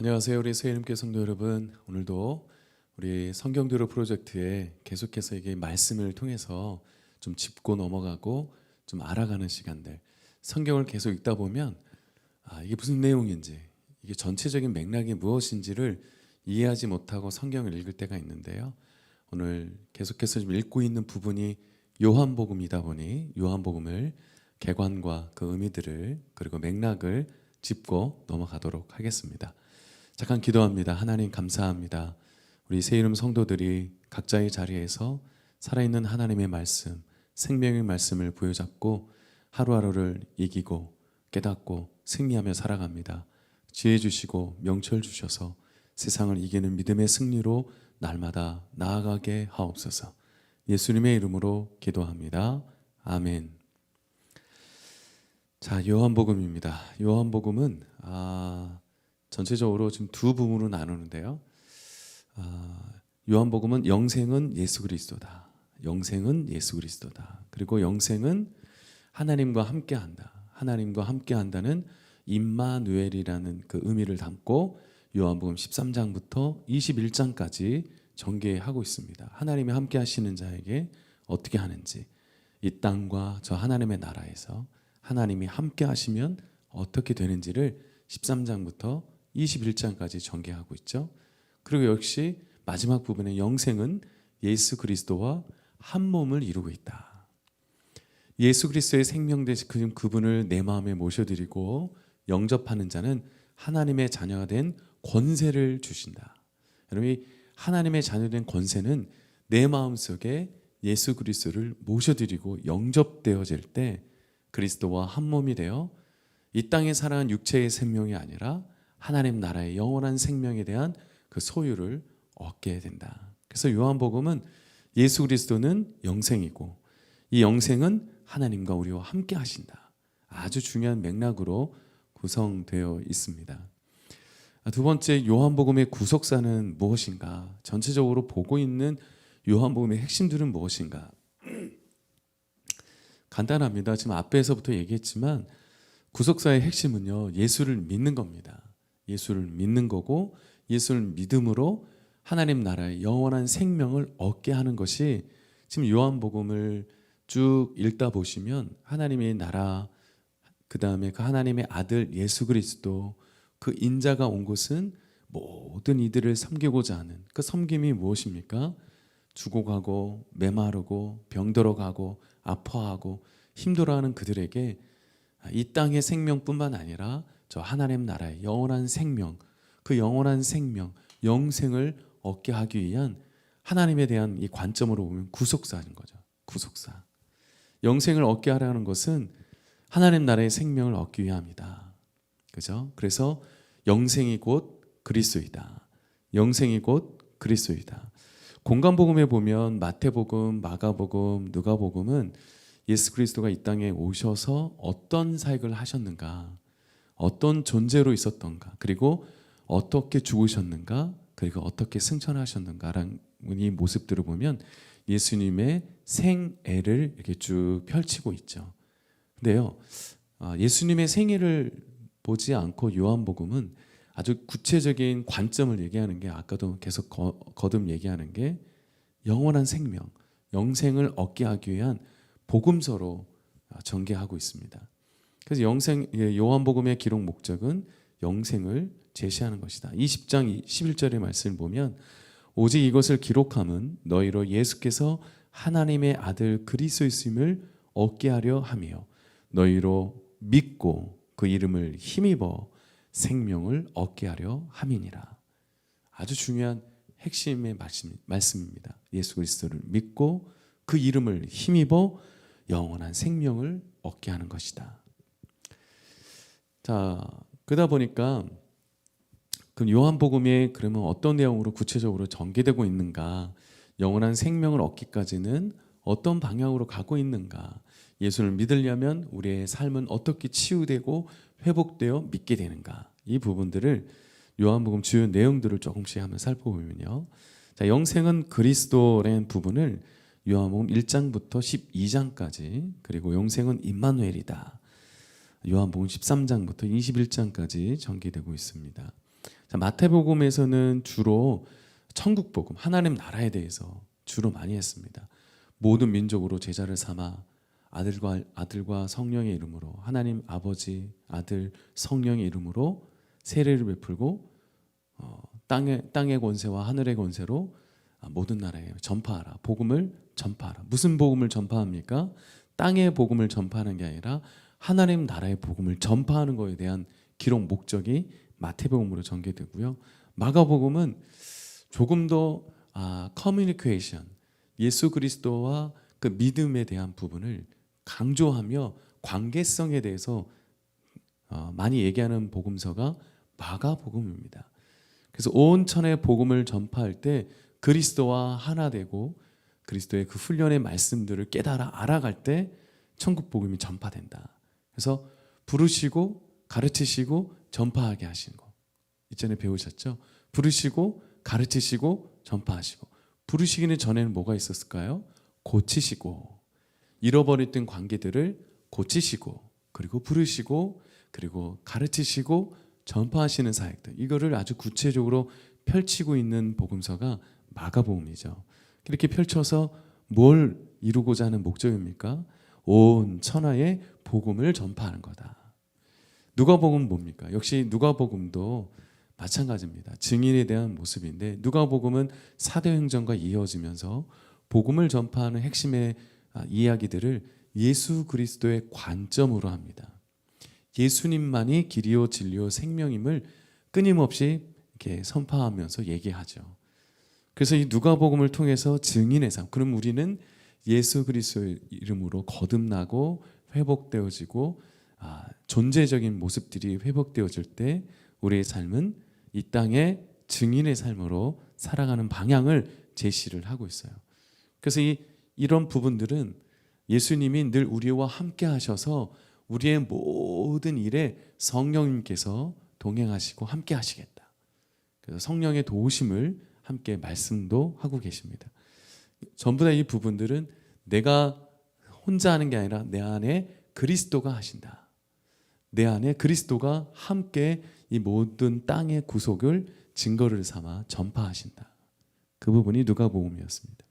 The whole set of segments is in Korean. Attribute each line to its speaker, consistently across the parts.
Speaker 1: 안녕하세요. 우리 세일님께 성도 여러분. 오늘도 우리 성경대로 프로젝트에 계속해서 이게 말씀을 통해서 좀 짚고 넘어가고 좀 알아가는 시간들. 성경을 계속 읽다 보면 아, 이게 무슨 내용인지, 이게 전체적인 맥락이 무엇인지를 이해하지 못하고 성경을 읽을 때가 있는데요. 오늘 계속해서 좀 읽고 있는 부분이 요한복음이다 보니 요한복음을 개관과 그 의미들을 그리고 맥락을 짚고 넘어가도록 하겠습니다. 잠깐 기도합니다. 하나님 감사합니다. 우리 새 이름 성도들이 각자의 자리에서 살아있는 하나님의 말씀, 생명의 말씀을 부여잡고 하루하루를 이기고 깨닫고 승리하며 살아갑니다. 지혜 주시고 명철 주셔서 세상을 이기는 믿음의 승리로 날마다 나아가게 하옵소서. 예수님의 이름으로 기도합니다. 아멘. 자, 요한복음입니다. 요한복음은 아, 전체적으로 지금 두 부분으로 나누는데요. 아, 요한복음은 영생은 예수 그리스도다. 영생은 예수 그리스도다. 그리고 영생은 하나님과 함께한다. 하나님과 함께한다는 임마누엘이라는 그 의미를 담고 요한복음 13장부터 21장까지 전개하고 있습니다. 하나님이 함께 하시는 자에게 어떻게 하는지 이 땅과 저 하나님의 나라에서 하나님이 함께 하시면 어떻게 되는지를 13장부터 21장까지 전개하고 있죠. 그리고 역시 마지막 부분에 영생은 예수 그리스도와 한 몸을 이루고 있다. 예수 그리스도의 생명 대신 그- 그분을 내 마음에 모셔드리고 영접하는 자는 하나님의 자녀가 된 권세를 주신다. 여러분이 하나님의 자녀된 권세는 내 마음 속에 예수 그리스도를 모셔드리고 영접되어질 때 그리스도와 한 몸이 되어 이 땅에 살아가는 육체의 생명이 아니라 하나님 나라의 영원한 생명에 대한 그 소유를 얻게 된다. 그래서 요한복음은 예수 그리스도는 영생이고 이 영생은 하나님과 우리와 함께 하신다. 아주 중요한 맥락으로 구성되어 있습니다. 아, 두 번째 요한복음의 구속사는 무엇인가? 전체적으로 보고 있는 요한복음의 핵심들은 무엇인가? 간단합니다. 지금 앞에서부터 얘기했지만 구속사의 핵심은요. 예수를 믿는 겁니다. 예수를 믿는 거고 예수를 믿음으로 하나님 나라의 영원한 생명을 얻게 하는 것이 지금 요한복음을 쭉 읽다 보시면 하나님의 나라 그 다음에 그 하나님의 아들 예수 그리스도 그 인자가 온 곳은 모든 이들을 섬기고자 하는 그 섬김이 무엇입니까? 죽어가고 메마르고 병들어 가고 아파하고 힘들어하는 그들에게 이 땅의 생명뿐만 아니라 저 하나님 나라의 영원한 생명, 그 영원한 생명, 영생을 얻게 하기 위한 하나님에 대한 이 관점으로 보면 구속사인 거죠. 구속사. 영생을 얻게 하라는 것은 하나님 나라의 생명을 얻기 위함이다. 그죠? 그래서 영생이 곧 그리스도이다. 영생이 곧 그리스도이다. 공간복음에 보면 마태복음, 마가복음, 누가복음은 예수 그리스도가 이 땅에 오셔서 어떤 사역을 하셨는가, 어떤 존재로 있었던가, 그리고 어떻게 죽으셨는가, 그리고 어떻게 승천하셨는가라는 이 모습들을 보면 예수님의 생애를 이렇게 쭉 펼치고 있죠. 근데요, 아, 예수님의 생애를 보지 않고 요한복음은 아주 구체적인 관점을 얘기하는 게 아까도 계속 거, 거듭 얘기하는 게 영원한 생명, 영생을 얻게 하기 위한 복음서로 전개하고 있습니다. 그래서 영생 예, 요한복음의 기록 목적은 영생을 제시하는 것이다. 20장 11절의 말씀을 보면 오직 이것을 기록함은 너희로 예수께서 하나님의 아들 그리스도이심을 얻게 하려 함이요 너희로 믿고 그 이름을 힘입어 생명을 얻게 하려 함이니라. 아주 중요한 핵심의 말씀, 말씀입니다. 예수 그리스도를 믿고 그 이름을 힘입어 영원한 생명을 얻게 하는 것이다. 자, 그러다 보니까 그럼 요한복음에 그러면 어떤 내용으로 구체적으로 전개되고 있는가? 영원한 생명을 얻기까지는 어떤 방향으로 가고 있는가? 예수를 믿으려면 우리의 삶은 어떻게 치유되고 회복되어 믿게 되는가? 이 부분들을 요한복음 주요 내용들을 조금씩 한번 살펴보면요. 자, 영생은 그리스도라는 부분을 요한복음 1장부터 12장까지 그리고 영생은 임마누엘이다. 요한복음 13장부터 21장까지 전개되고 있습니다. 자, 마태복음에서는 주로 천국 복음, 하나님 나라에 대해서 주로 많이 했습니다. 모든 민족으로 제자를 삼아 아들과 아들과 성령의 이름으로 하나님 아버지, 아들, 성령의 이름으로 세례를 베풀고 어, 땅의 땅의 권세와 하늘의 권세로 아, 모든 나라에 전파하라. 복음을 전파하라. 무슨 복음을 전파합니까? 땅의 복음을 전파하는 게 아니라 하나님 나라의 복음을 전파하는 것에 대한 기록 목적이 마태복음으로 전개되고요. 마가복음은 조금 더 아, 커뮤니케이션, 예수 그리스도와 그 믿음에 대한 부분을 강조하며 관계성에 대해서 어, 많이 얘기하는 복음서가 마가복음입니다. 그래서 온 천에 복음을 전파할 때 그리스도와 하나 되고 그리스도의 그 훈련의 말씀들을 깨달아 알아갈 때 천국 복음이 전파된다. 그래서 부르시고 가르치시고 전파하게 하신 거. 이전에 배우셨죠? 부르시고 가르치시고 전파하시고 부르시기는 전에는 뭐가 있었을까요? 고치시고 잃어버렸던 관계들을 고치시고 그리고 부르시고 그리고 가르치시고 전파하시는 사역들 이거를 아주 구체적으로 펼치고 있는 복음서가 마가복음이죠. 이렇게 펼쳐서 뭘 이루고자 하는 목적입니까? 온 천하에 복음을 전파하는 거다. 누가복음 뭡니까? 역시 누가복음도 마찬가지입니다. 증인에 대한 모습인데 누가복음은 사도행전과 이어지면서 복음을 전파하는 핵심의 아, 이야기들을 예수 그리스도의 관점으로 합니다. 예수님만이 길이요 진리요 생명임을 끊임없이 이렇게 선포하면서 얘기하죠. 그래서 이 누가복음을 통해서 증인의 삶. 그럼 우리는 예수 그리스도의 이름으로 거듭나고 회복되어지고 아, 존재적인 모습들이 회복되어질 때 우리의 삶은 이 땅의 증인의 삶으로 살아가는 방향을 제시를 하고 있어요. 그래서 이 이런 부분들은 예수님이 늘 우리와 함께 하셔서 우리의 모든 일에 성령님께서 동행하시고 함께 하시겠다. 그래서 성령의 도우심을 함께 말씀도 하고 계십니다. 전부 다 이 부분들은 내가 혼자 하는 게 아니라 내 안에 그리스도가 하신다. 내 안에 그리스도가 함께 이 모든 땅의 구속을 증거를 삼아 전파하신다. 그 부분이 누가복음이었습니다.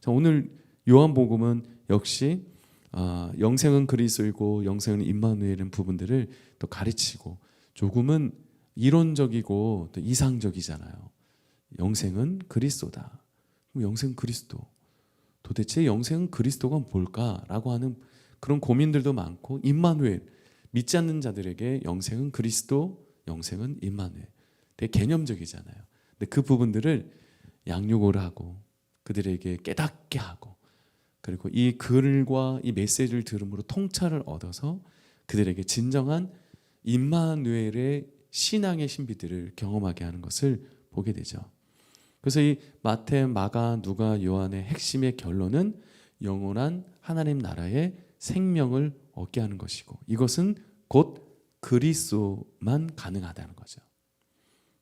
Speaker 1: 자, 오늘 요한복음은 역시 아, 영생은 그리스도이고 영생은 임마누엘인 부분들을 또 가르치고 조금은 이론적이고 또 이상적이잖아요. 영생은 그리스도다. 영생 그리스도. 도대체 영생은 그리스도가 뭘까라고 하는 그런 고민들도 많고 임마누엘 믿지 않는 자들에게 영생은 그리스도, 영생은 임마누엘. 되게 개념적이잖아요. 근데 그 부분들을 양육을 하고 그들에게 깨닫게 하고 그리고 이 글과 이 메시지를 들음으로 통찰을 얻어서 그들에게 진정한 임마누엘의 신앙의 신비들을 경험하게 하는 것을 보게 되죠. 그래서 이 마태, 마가, 누가, 요한의 핵심의 결론은 영원한 하나님 나라의 생명을 얻게 하는 것이고 이것은 곧 그리스도만 가능하다는 거죠.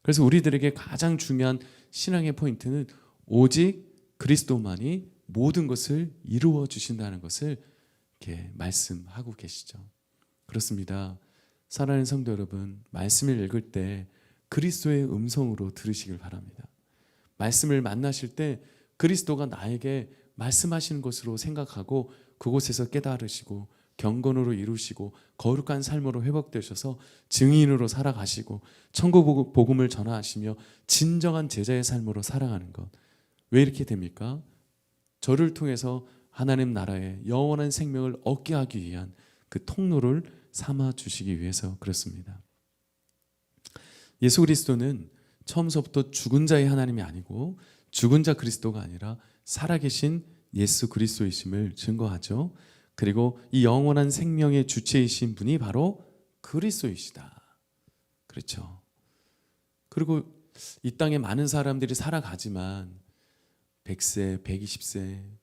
Speaker 1: 그래서 우리들에게 가장 중요한 신앙의 포인트는 오직 그리스도만이 모든 것을 이루어 주신다는 것을 이렇게 말씀하고 계시죠. 그렇습니다. 사랑하는 성도 여러분, 말씀을 읽을 때 그리스도의 음성으로 들으시길 바랍니다. 말씀을 만나실 때 그리스도가 나에게 말씀하시는 것으로 생각하고 그곳에서 깨달으시고 경건으로 이루시고 거룩한 삶으로 회복되셔서 증인으로 살아가시고 천국 복음을 전하시며 진정한 제자의 삶으로 살아가는 것. 왜 이렇게 됩니까? 저를 통해서 하나님 나라의 영원한 생명을 얻게 하기 위한 그 통로를 삼아 주시기 위해서 그렇습니다. 예수 그리스도는 처음서부터 죽은 자의 하나님이 아니고 죽은 자 그리스도가 아니라 살아계신 예수 그리스도이심을 증거하죠. 그리고 이 영원한 생명의 주체이신 분이 바로 그리스도이시다. 그렇죠. 그리고 이 땅에 많은 사람들이 살아가지만 100세, 120세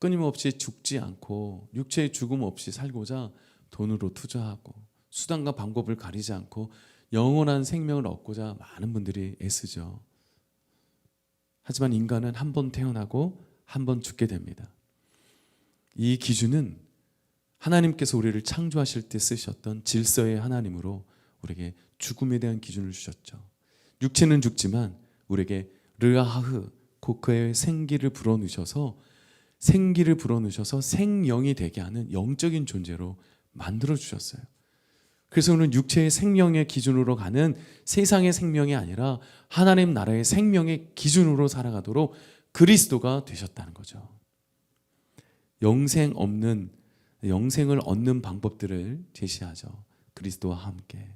Speaker 1: 끊임없이 죽지 않고 육체의 죽음 없이 살고자 돈으로 투자하고 수단과 방법을 가리지 않고 영원한 생명을 얻고자 많은 분들이 애쓰죠. 하지만 인간은 한 번 태어나고 한 번 죽게 됩니다. 이 기준은 하나님께서 우리를 창조하실 때 쓰셨던 질서의 하나님으로 우리에게 죽음에 대한 기준을 주셨죠. 육체는 죽지만 우리에게 르아흐 코크의 생기를 불어넣으셔서 생기를 불어넣으셔서 생명이 되게 하는 영적인 존재로 만들어 주셨어요. 그래서 오늘 육체의 생명의 기준으로 가는 세상의 생명이 아니라 하나님 나라의 생명의 기준으로 살아가도록 그리스도가 되셨다는 거죠. 영생 없는 영생을 얻는 방법들을 제시하죠. 그리스도와 함께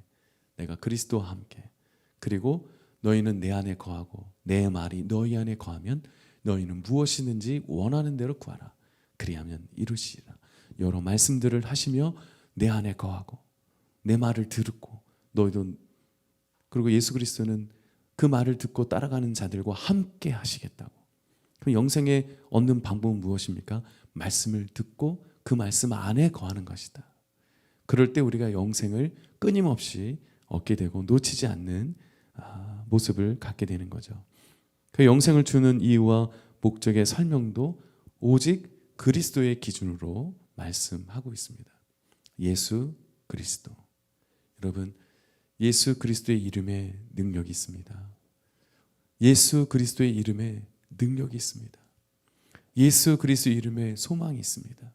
Speaker 1: 내가 그리스도와 함께 그리고 너희는 내 안에 거하고 내 말이 너희 안에 거하면 너희는 무엇이든지 원하는 대로 구하라. 그리하면 이루시리라. 여러 말씀들을 하시며 내 안에 거하고 내 말을 듣고 너희도 그리고 예수 그리스도는 그 말을 듣고 따라가는 자들과 함께 하시겠다고. 그럼 영생에 얻는 방법은 무엇입니까? 말씀을 듣고 그 말씀 안에 거하는 것이다. 그럴 때 우리가 영생을 끊임없이 얻게 되고 놓치지 않는 아, 모습을 갖게 되는 거죠. 그 영생을 주는 이유와 목적의 설명도 오직 그리스도의 기준으로 말씀하고 있습니다. 예수 그리스도. 여러분, 예수 그리스도의 이름에 능력이 있습니다. 예수 그리스도의 이름에 능력이 있습니다. 예수 그리스도 이름에 소망이 있습니다.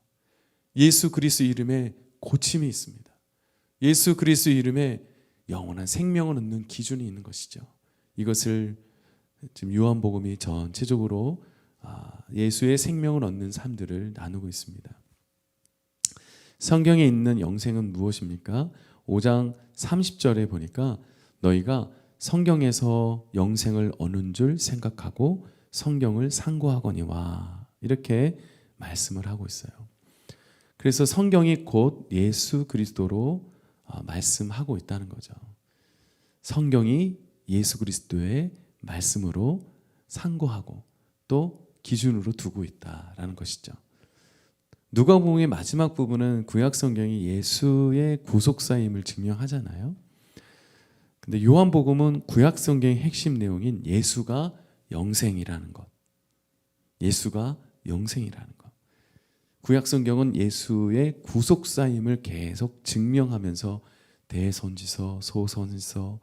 Speaker 1: 예수 그리스도 이름에 고침이 있습니다. 예수 그리스도 이름에 영원한 생명을 얻는 기준이 있는 것이죠. 이것을 지금 요한복음이 전체적으로 아, 예수의 생명을 얻는 삶들을 나누고 있습니다. 성경에 있는 영생은 무엇입니까? 5장 30절에 보니까 너희가 성경에서 영생을 얻는 줄 생각하고 성경을 상고하거니와 이렇게 말씀을 하고 있어요. 그래서 성경이 곧 예수 그리스도로 어, 말씀하고 있다는 거죠. 성경이 예수 그리스도의 말씀으로 상고하고 또 기준으로 두고 있다라는 것이죠. 누가복음의 마지막 부분은 구약 성경이 예수의 구속사임을 증명하잖아요. 근데 요한복음은 구약 성경의 핵심 내용인 예수가 영생이라는 것. 예수가 영생이라는 것. 구약 성경은 예수의 구속사임을 계속 증명하면서 대선지서, 소선지서,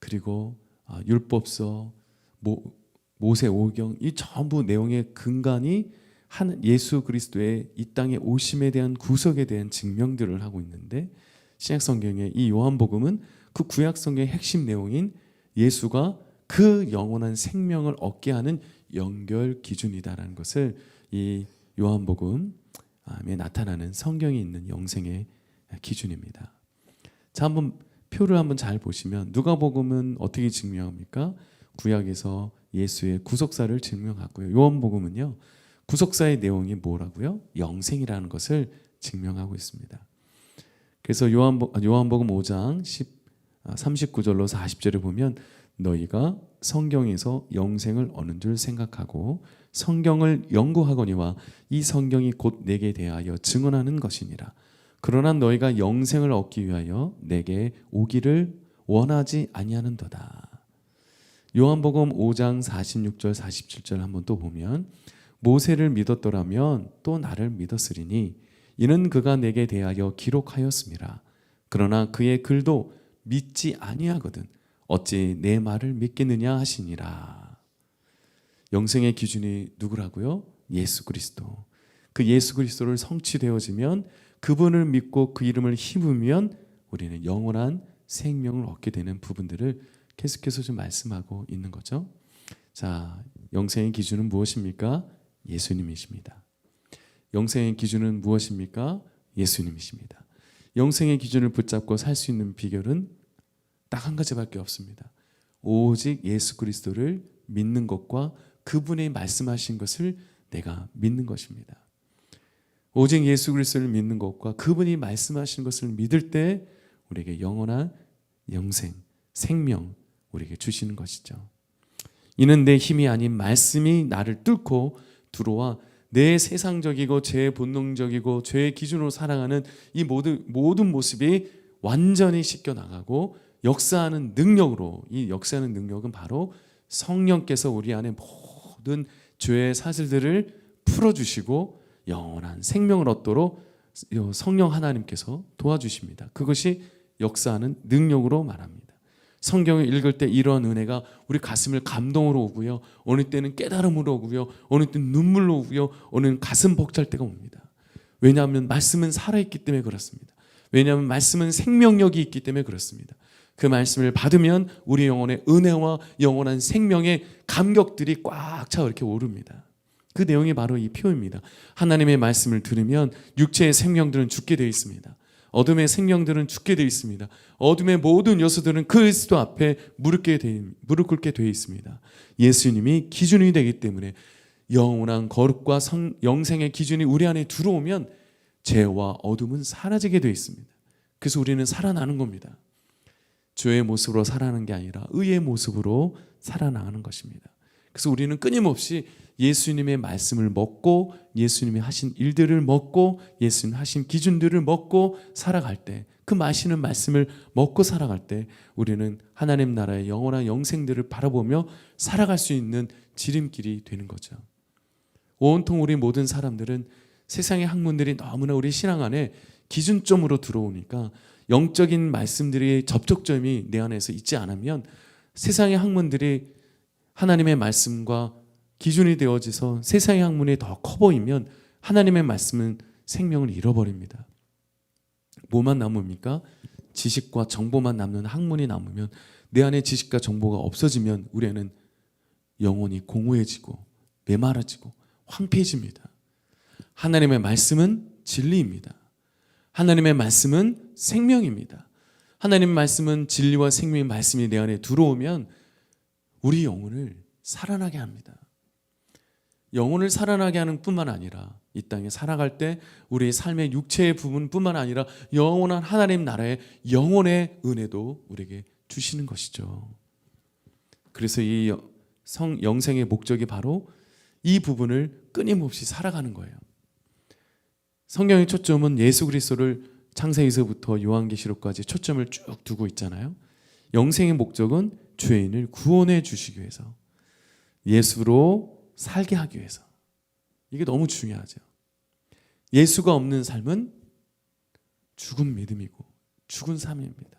Speaker 1: 그리고 아, 율법서, 모, 모세 오경 이 전부 내용의 근간이 한 예수 그리스도의 이 땅에 오심에 대한 구속에 대한 증명들을 하고 있는데 신약 성경의 이 요한복음은 그 구약 성경의 핵심 내용인 예수가 그 영원한 생명을 얻게 하는 연결 기준이다라는 것을 이 요한복음에 나타나는 성경에 있는 영생의 기준입니다. 자, 한번 표를 한번 잘 보시면 누가복음은 어떻게 증명합니까? 구약에서 예수의 구속사를 증명하고요. 요한복음은요. 구속사의 내용이 뭐라고요? 영생이라는 것을 증명하고 있습니다. 그래서 요한복, 요한복음 5장 10, 39절로 40절에 보면 너희가 성경에서 영생을 얻는 줄 생각하고 성경을 연구하거니와 이 성경이 곧 내게 대하여 증언하는 것이니라. 그러나 너희가 영생을 얻기 위하여 내게 오기를 원하지 아니하는도다. 요한복음 5장 46절 47절 한번 또 보면 모세를 믿었더라면 또 나를 믿었으리니 이는 그가 내게 대하여 기록하였습니다. 그러나 그의 글도 믿지 아니하거든 어찌 내 말을 믿겠느냐 하시니라. 영생의 기준이 누구라고요? 예수 그리스도. 그 예수 그리스도를 성취되어지면 그분을 믿고 그 이름을 힘으면 우리는 영원한 생명을 얻게 되는 부분들을 계속해서 좀 말씀하고 있는 거죠. 자, 영생의 기준은 무엇입니까? 예수님이십니다. 영생의 기준은 무엇입니까? 예수님이십니다. 영생의 기준을 붙잡고 살 수 있는 비결은 딱 한 가지밖에 없습니다. 오직 예수 그리스도를 믿는 것과 그분의 말씀하신 것을 내가 믿는 것입니다. 오직 예수 그리스도를 믿는 것과 그분이 말씀하신 것을 믿을 때 우리에게 영원한 영생, 생명 우리에게 주시는 것이죠. 이는 내 힘이 아닌 말씀이 나를 뚫고 들어와 내 세상적이고 제 본능적이고 죄의 기준으로 살아가는 이 모든 모든 모습이 완전히 씻겨 나가고 역사하는 능력으로 이 역사하는 능력은 바로 성령께서 우리 안에 모든 죄의 사슬들을 풀어 주시고 영원한 생명을 얻도록 성령 하나님께서 도와주십니다. 그것이 역사하는 능력으로 말합니다. 성경을 읽을 때 이러한 은혜가 우리 가슴을 감동으로 오고요. 어느 때는 깨달음으로 오고요. 어느 때는 눈물로 오고요. 어느 가슴 벅찰 때가 옵니다. 왜냐하면 말씀은 살아있기 때문에 그렇습니다. 왜냐하면 말씀은 생명력이 있기 때문에 그렇습니다. 그 말씀을 받으면 우리 영혼의 은혜와 영원한 생명의 감격들이 꽉 차 이렇게 오릅니다. 그 내용이 바로 이 표입니다. 하나님의 말씀을 들으면 육체의 생명들은 죽게 되어 있습니다. 어둠의 생명들은 죽게 되어 있습니다. 어둠의 모든 요소들은 그리스도 앞에 무릎 꿇게 되, 무릎 꿇게 되어 있습니다. 예수님이 기준이 되기 때문에 영원한 거룩과 성, 영생의 기준이 우리 안에 들어오면 죄와 어둠은 사라지게 되어 있습니다. 그래서 우리는 살아나는 겁니다. 죄의 모습으로 살아나는 게 아니라 의의 모습으로 살아나가는 것입니다. 그래서 우리는 끊임없이 예수님의 말씀을 먹고 예수님이 하신 일들을 먹고 예수님 하신 기준들을 먹고 살아갈 때 그 마시는 말씀을 먹고 살아갈 때 우리는 하나님 나라의 영원한 영생들을 바라보며 살아갈 수 있는 지름길이 되는 거죠. 온통 우리 모든 사람들은 세상의 학문들이 너무나 우리 신앙 안에 기준점으로 들어오니까 영적인 말씀들이 접촉점이 내 안에서 있지 않으면 세상의 학문들이 하나님의 말씀과 기준이 되어져서 세상의 학문이 더 커 보이면 하나님의 말씀은 생명을 잃어버립니다. 뭐만 남습니까? 지식과 정보만 남는 학문이 남으면 내 안에 지식과 정보가 없어지면 우리는 영혼이 공허해지고 메마라지고 황폐해집니다. 하나님의 말씀은 진리입니다. 하나님의 말씀은 생명입니다. 하나님의 말씀은 진리와 생명의 말씀이 내 안에 들어오면 우리 영혼을 살아나게 합니다. 영혼을 살아나게 하는 뿐만 아니라 이 땅에 살아갈 때 우리의 삶의 육체의 부분뿐만 아니라 영원한 하나님 나라의 영혼의 은혜도 우리에게 주시는 것이죠. 그래서 이 성 영생의 목적이 바로 이 부분을 끊임없이 살아가는 거예요. 성경의 초점은 예수 그리스도를 창세기서부터 요한계시록까지 초점을 쭉 두고 있잖아요. 영생의 목적은 죄인을 구원해 주시기 위해서 예수로 살게 하기 위해서 이게 너무 중요하죠. 예수가 없는 삶은 죽은 믿음이고 죽은 삶입니다.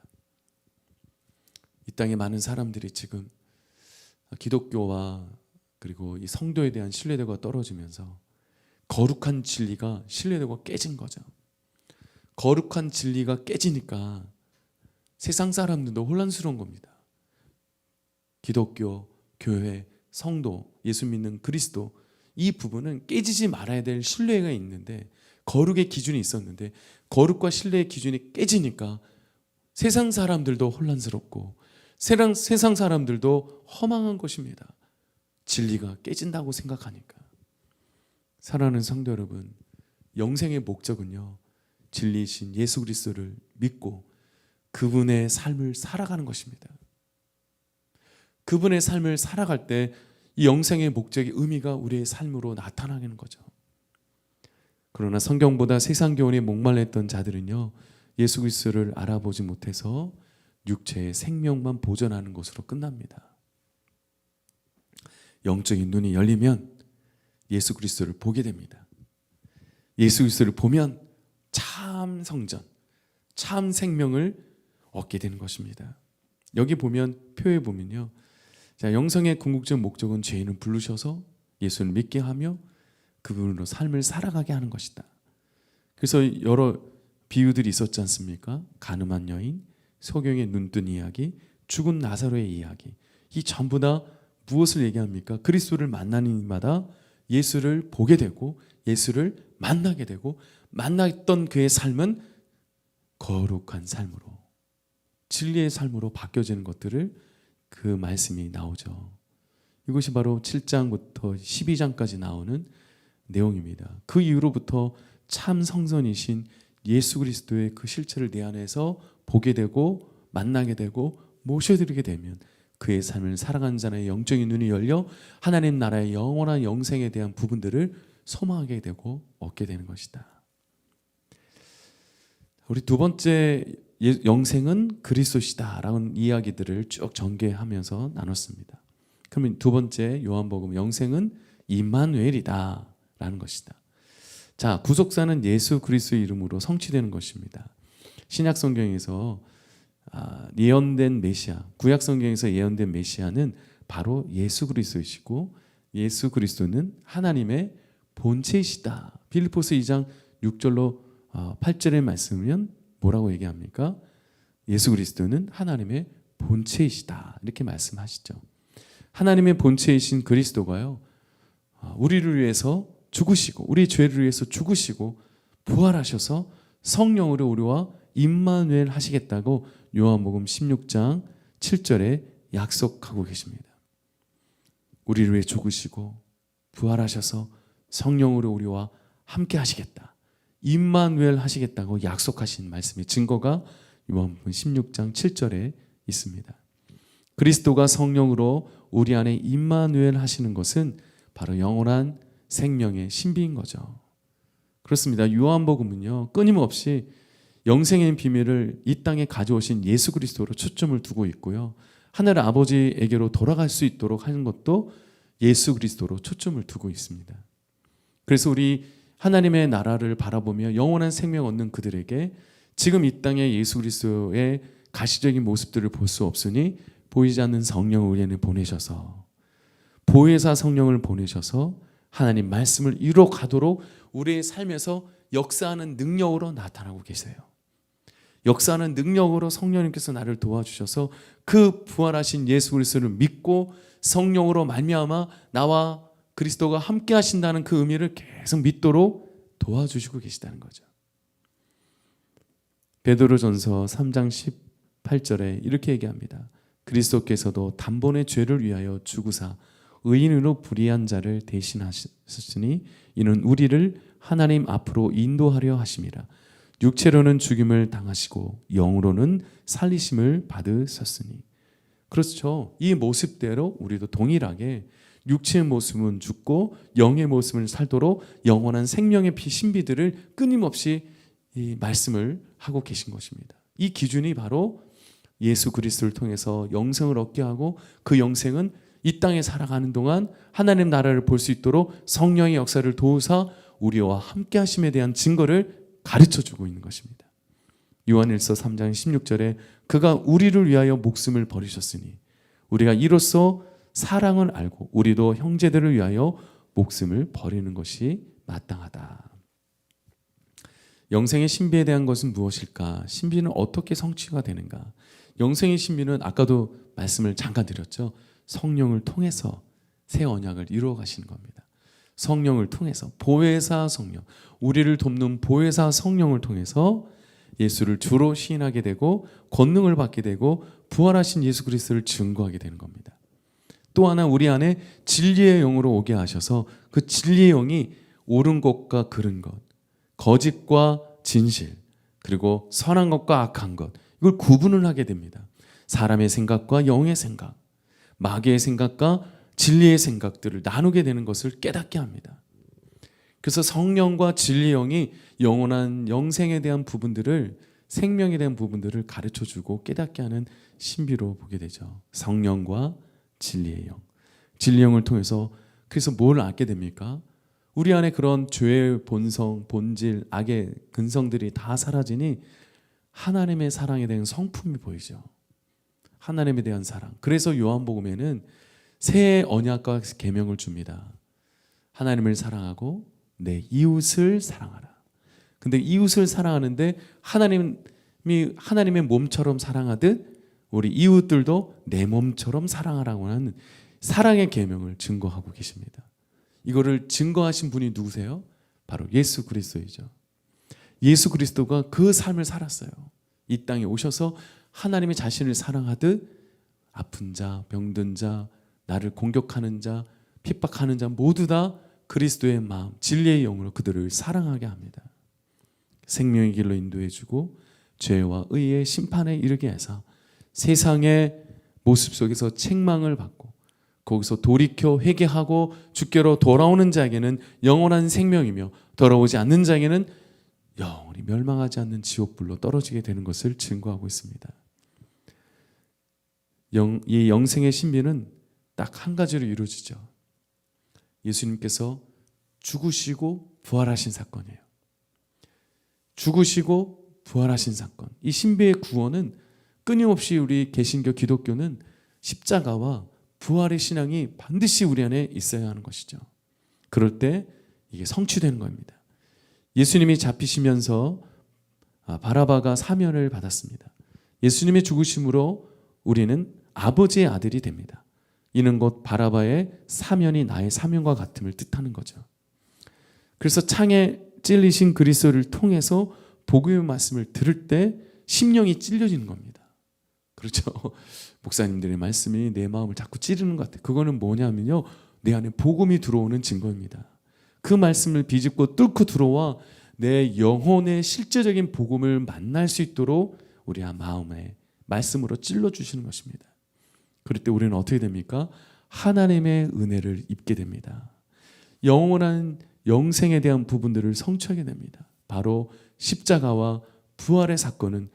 Speaker 1: 이 땅에 많은 사람들이 지금 기독교와 그리고 이 성도에 대한 신뢰도가 떨어지면서 거룩한 진리가 신뢰도가 깨진 거죠. 거룩한 진리가 깨지니까 세상 사람들도 혼란스러운 겁니다. 기독교, 교회, 성도, 예수 믿는 그리스도 이 부분은 깨지지 말아야 될 신뢰가 있는데 거룩의 기준이 있었는데 거룩과 신뢰의 기준이 깨지니까 세상 사람들도 혼란스럽고 세상, 세상 사람들도 허망한 것입니다. 진리가 깨진다고 생각하니까. 사랑하는 성도 여러분, 영생의 목적은요. 진리이신 예수 그리스도를 믿고 그분의 삶을 살아가는 것입니다. 그분의 삶을 살아갈 때 이 영생의 목적의 의미가 우리의 삶으로 나타나는 거죠. 그러나 성경보다 세상 교훈에 목말랐던 자들은요. 예수 그리스도를 알아보지 못해서 육체의 생명만 보존하는 것으로 끝납니다. 영적인 눈이 열리면 예수 그리스도를 보게 됩니다. 예수 그리스도를 보면 참 성전, 참 생명을 얻게 되는 것입니다. 여기 보면 표에 보면요. 자, 영성의 궁극적 목적은 죄인을 부르셔서 예수를 믿게 하며 그분으로 삶을 살아가게 하는 것이다. 그래서 여러 비유들이 있었지 않습니까? 가늠한 여인, 소경의 눈뜬 이야기, 죽은 나사로의 이야기. 이 전부 다 무엇을 얘기합니까? 그리스도를 만나는 이마다 예수를 보게 되고 예수를 만나게 되고 만났던 그의 삶은 거룩한 삶으로 진리의 삶으로 바뀌어지는 것들을 그 말씀이 나오죠. 이것이 바로 7장부터 12장까지 나오는 내용입니다. 그 이후로부터 참 성선이신 예수 그리스도의 그 실체를 내 안에서 보게 되고 만나게 되고 모셔드리게 되면 그의 삶을 살아가는 자의 영적인 눈이 열려 하나님 나라의 영원한 영생에 대한 부분들을 소망하게 되고 얻게 되는 것이다. 우리 두 번째 예, 영생은 그리스도시다라는 이야기들을 쭉 전개하면서 나눴습니다. 그러면 두 번째 요한복음 영생은 임마누엘이다라는 것이다. 자, 구속사는 예수 그리스도 이름으로 성취되는 것입니다. 신약 성경에서 아, 예언된 메시아, 구약 성경에서 예언된 메시아는 바로 예수 그리스도이시고 예수 그리스도는 하나님의 본체이시다. 빌립보서 2장 6절로 8절의 말씀은 뭐라고 얘기합니까? 예수 그리스도는 하나님의 본체이시다. 이렇게 말씀하시죠. 하나님의 본체이신 그리스도가요. 아, 우리를 위해서 죽으시고 우리 죄를 위해서 죽으시고 부활하셔서 성령으로 우리와 임마누엘 하시겠다고 요한복음 16장 7절에 약속하고 계십니다. 우리를 위해 죽으시고 부활하셔서 성령으로 우리와 함께 하시겠다. 임마누엘 하시겠다고 약속하신 말씀의 증거가 요한복음 16장 7절에 있습니다. 그리스도가 성령으로 우리 안에 임마누엘 하시는 것은 바로 영원한 생명의 신비인 거죠. 그렇습니다. 요한복음은요 끊임없이 영생의 비밀을 이 땅에 가져오신 예수 그리스도로 초점을 두고 있고요. 하늘 아버지에게로 돌아갈 수 있도록 하는 것도 예수 그리스도로 초점을 두고 있습니다. 그래서 우리 하나님의 나라를 바라보며 영원한 생명 얻는 그들에게 지금 이 땅에 예수 그리스도의 가시적인 모습들을 볼 수 없으니 보이지 않는 성령을 우리 안에 보내셔서 보혜사 성령을 보내셔서 하나님 말씀을 이루어 가도록 우리의 삶에서 역사하는 능력으로 나타나고 계세요. 역사하는 능력으로 성령님께서 나를 도와주셔서 그 부활하신 예수 그리스도를 믿고 성령으로 말미암아 나와 그리스도가 함께 하신다는 그 의미를 계속 믿도록 도와주시고 계시다는 거죠. 베드로전서 3장 18절에 이렇게 얘기합니다. 그리스도께서도 단번의 죄를 위하여 죽으사 의인으로 불의한 자를 대신하셨으니 이는 우리를 하나님 앞으로 인도하려 하심이라. 육체로는 죽임을 당하시고 영으로는 살리심을 받으셨으니. 그렇죠. 이 모습대로 우리도 동일하게 육체의 모습은 죽고 영의 모습을 살도록 영원한 생명의 피 신비들을 끊임없이 이 말씀을 하고 계신 것입니다. 이 기준이 바로 예수 그리스도를 통해서 영생을 얻게 하고 그 영생은 이 땅에 살아가는 동안 하나님 나라를 볼 수 있도록 성령의 역사를 도우사 우리와 함께 하심에 대한 증거를 가르쳐 주고 있는 것입니다. 요한일서 3장 16절에 그가 우리를 위하여 목숨을 버리셨으니 우리가 이로써 사랑을 알고 우리도 형제들을 위하여 목숨을 버리는 것이 마땅하다. 영생의 신비에 대한 것은 무엇일까? 신비는 어떻게 성취가 되는가? 영생의 신비는 아까도 말씀을 잠깐 드렸죠. 성령을 통해서 새 언약을 이루어 가시는 겁니다. 성령을 통해서 보혜사 성령, 우리를 돕는 보혜사 성령을 통해서 예수를 주로 시인하게 되고 권능을 받게 되고 부활하신 예수 그리스도를 증거하게 되는 겁니다. 또 하나 우리 안에 진리의 영으로 오게 하셔서 그 진리의 영이 옳은 것과 그른 것, 거짓과 진실, 그리고 선한 것과 악한 것 이걸 구분을 하게 됩니다. 사람의 생각과 영의 생각, 마귀의 생각과 진리의 생각들을 나누게 되는 것을 깨닫게 합니다. 그래서 성령과 진리의 영이 영원한 영생에 대한 부분들을 생명에 대한 부분들을 가르쳐 주고 깨닫게 하는 신비로 보게 되죠. 성령과 진리의 영. 진리의 영을 통해서 그래서 뭘 알게 됩니까? 우리 안에 그런 죄의 본성, 본질, 악의 근성들이 다 사라지니 하나님의 사랑에 대한 성품이 보이죠. 하나님에 대한 사랑. 그래서 요한복음에는 새 언약과 계명을 줍니다. 하나님을 사랑하고 내 이웃을 사랑하라. 근데 이웃을 사랑하는데 하나님이 하나님의 몸처럼 사랑하듯 우리 이웃들도 내 몸처럼 사랑하라고 하는 사랑의 계명을 증거하고 계십니다. 이거를 증거하신 분이 누구세요? 바로 예수 그리스도이죠. 예수 그리스도가 그 삶을 살았어요. 이 땅에 오셔서 하나님의 자신을 사랑하듯 아픈 자, 병든 자, 나를 공격하는 자, 핍박하는 자 모두 다 그리스도의 마음, 진리의 영으로 그들을 사랑하게 합니다. 생명의 길로 인도해 주고 죄와 의의 심판에 이르게 해서 세상의 모습 속에서 책망을 받고 거기서 돌이켜 회개하고 주께로 돌아오는 자에게는 영원한 생명이며 돌아오지 않는 자에게는 영원히 멸망하지 않는 지옥불로 떨어지게 되는 것을 증거하고 있습니다. 영, 이 영생의 신비는 딱 한 가지로 이루어지죠. 예수님께서 죽으시고 부활하신 사건이에요. 죽으시고 부활하신 사건. 이 신비의 구원은 끊임없이 우리 개신교 기독교는 십자가와 부활의 신앙이 반드시 우리 안에 있어야 하는 것이죠. 그럴 때 이게 성취되는 겁니다. 예수님이 잡히시면서 아, 바라바가 사면을 받았습니다. 예수님의 죽으심으로 우리는 아버지의 아들이 됩니다. 이는 곧 바라바의 사면이 나의 사면과 같음을 뜻하는 거죠. 그래서 창에 찔리신 그리스도를 통해서 복음의 말씀을 들을 때 심령이 찔려지는 겁니다. 그렇죠. 목사님들의 말씀이 내 마음을 자꾸 찌르는 것 같아요. 그거는 뭐냐면요. 내 안에 복음이 들어오는 증거입니다. 그 말씀을 비집고 뚫고 들어와 내 영혼의 실제적인 복음을 만날 수 있도록 우리 마음에 말씀으로 찔러 주시는 것입니다. 그럴 때 우리는 어떻게 됩니까? 하나님의 은혜를 입게 됩니다. 영원한 영생에 대한 부분들을 성취하게 됩니다. 바로 십자가와 부활의 사건은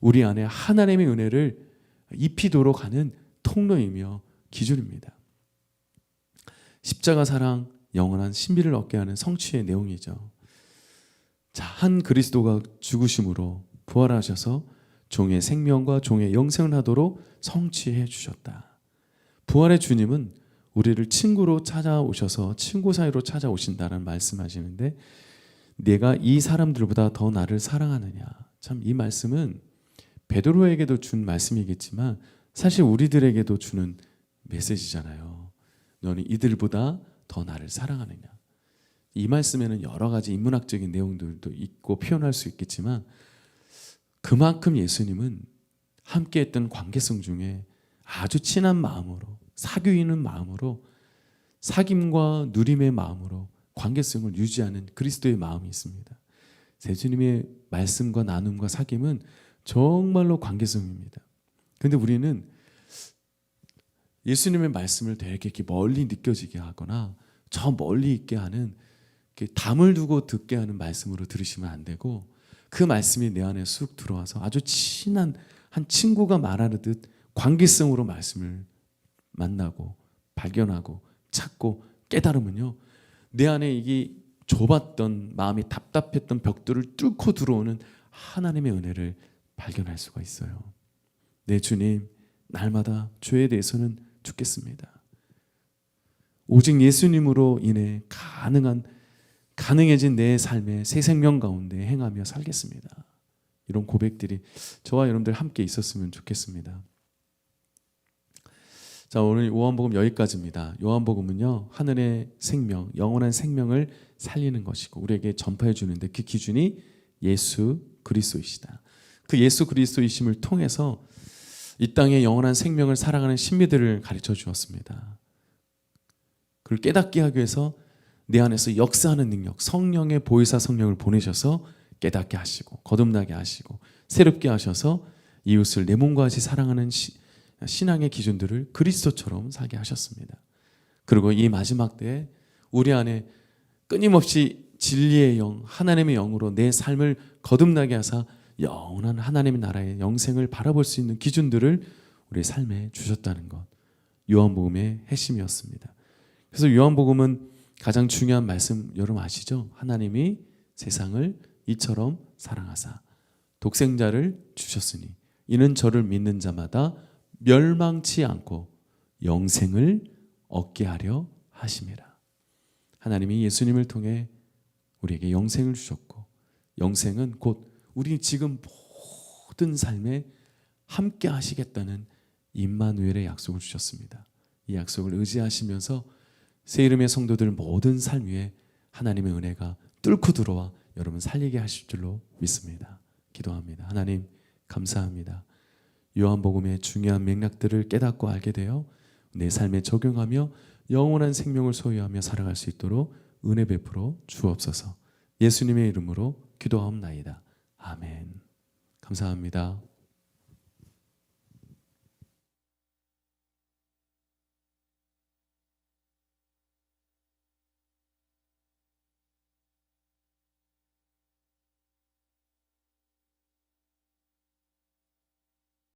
Speaker 1: 우리 안에 하나님의 은혜를 입히도록 하는 통로이며 기준입니다. 십자가 사랑, 영원한 신비를 얻게 하는 성취의 내용이죠. 자, 한 그리스도가 죽으심으로 부활하셔서 종의 생명과 종의 영생을 하도록 성취해 주셨다. 부활의 주님은 우리를 친구로 찾아오셔서 친구 사이로 찾아오신다는 말씀하시는데 내가 이 사람들보다 더 나를 사랑하느냐. 참 이 말씀은 베드로에게도 준 말씀이겠지만 사실 우리들에게도 주는 메시지잖아요. 너는 이들보다 더 나를 사랑하느냐. 이 말씀에는 여러 가지 인문학적인 내용들도 있고 표현할 수 있겠지만 그만큼 예수님은 함께 했던 관계성 중에 아주 친한 마음으로 사귀는 마음으로 사귐과 누림의 마음으로 관계성을 유지하는 그리스도의 마음이 있습니다. 예수님의 말씀과 나눔과 사귐은 정말로 관계성입니다. 근데 우리는 예수님의 말씀을 되게 이렇게 멀리 느껴지게 하거나 저 멀리 있게 하는 담을 두고 듣게 하는 말씀으로 들으시면 안 되고 그 말씀이 내 안에 쑥 들어와서 아주 친한 한 친구가 말하듯 관계성으로 말씀을 만나고 발견하고 찾고 깨달으면요 내 안에 이게 좁았던 마음이 답답했던 벽들을 뚫고 들어오는 하나님의 은혜를 발견할 수가 있어요. 내 주님 날마다 죄에 대해서는 죽겠습니다. 오직 예수님으로 인해 가능한 가능해진 내 삶의 새 생명 가운데 행하며 살겠습니다. 이런 고백들이 저와 여러분들 함께 있었으면 좋겠습니다. 자, 오늘 요한복음 여기까지입니다. 요한복음은요, 하늘의 생명, 영원한 생명을 살리는 것이고, 우리에게 전파해 주는데 그 기준이 예수 그리스도이시다. 그 예수 그리스도이심을 통해서 이 땅의 영원한 생명을 살아가는 신비들을 가르쳐 주었습니다. 그걸 깨닫게 하기 위해서 내 안에서 역사하는 능력, 성령의 보혜사 성령을 보내셔서 깨닫게 하시고 거듭나게 하시고 새롭게 하셔서 이웃을 내 몸과 같이 사랑하는 시, 신앙의 기준들을 그리스도처럼 살게 하셨습니다. 그리고 이 마지막 때에 우리 안에 끊임없이 진리의 영, 하나님의 영으로 내 삶을 거듭나게 하사 영원한 하나님의 나라의 영생을 바라볼 수 있는 기준들을 우리 삶에 주셨다는 것. 요한복음의 핵심이었습니다. 그래서 요한복음은 가장 중요한 말씀 여러분 아시죠? 하나님이 세상을 이처럼 사랑하사 독생자를 주셨으니 이는 저를 믿는 자마다 멸망치 않고 영생을 얻게 하려 하심이라. 하나님이 예수님을 통해 우리에게 영생을 주셨고 영생은 곧 우리 지금 모든 삶에 함께 하시겠다는 임마누엘의 약속을 주셨습니다. 이 약속을 의지하시면서 새 이름의 성도들 모든 삶 위에 하나님의 은혜가 뚫고 들어와 여러분 살리게 하실 줄로 믿습니다. 기도합니다. 하나님 감사합니다. 요한복음의 중요한 맥락들을 깨닫고 알게 되어 내 삶에 적용하며 영원한 생명을 소유하며 살아갈 수 있도록 은혜 베풀어 주옵소서. 예수님의 이름으로 기도하옵나이다. 아멘. 감사합니다.